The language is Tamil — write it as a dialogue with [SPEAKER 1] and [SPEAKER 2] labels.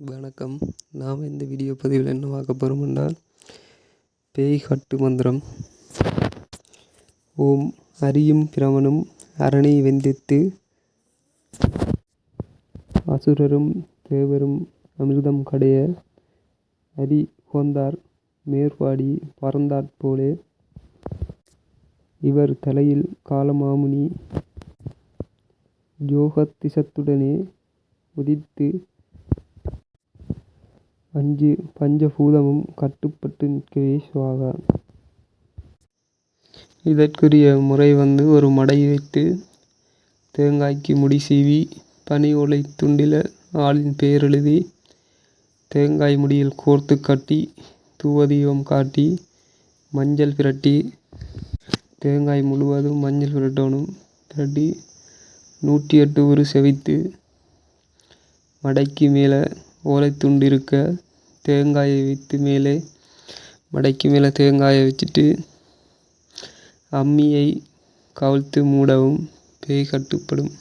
[SPEAKER 1] வணக்கம். நாம் இந்த வீடியோ பதிவில் என்ன பார்க்க போகிறோம் என்றால் பேய் கட்டு மந்திரம். ஓம் அரியும் பிரமனும் அரணை வெந்தித்து அசுரரும் தேவரும் அமிர்தம் கடைய அரி கோந்தார் மேற்பாடி பறந்தாற் போலே. இவர் தலையில் காலமாமுனி யோகத்திசத்துடனே உதித்து பஞ்சு பஞ்சபூதமும் கட்டுப்பட்டு நிற்கவே சுவாகா இதற்குரிய முறை வந்து ஒரு மடை வைத்து தேங்காய்க்கு முடி சீவி பனி ஓலை துண்டில் ஆளின் பெயர் எழுதி தேங்காய் முடியில் கோர்த்து கட்டி தூவதீபம் காட்டி மஞ்சள் பிரட்டி தேங்காய் முழுவதும் மஞ்சள் பிரட்டணும் பிரட்டி நூற்றி எட்டு உரு செவித்து மடைக்கு மேலே ஓலைத்துண்டு இருக்க தேங்காயை வைத்து மேலே மடைக்கு மேலே தேங்காயை வச்சுட்டு அம்மியை கவிழ்த்து மூடவும் பேய் கட்டுப்படும்.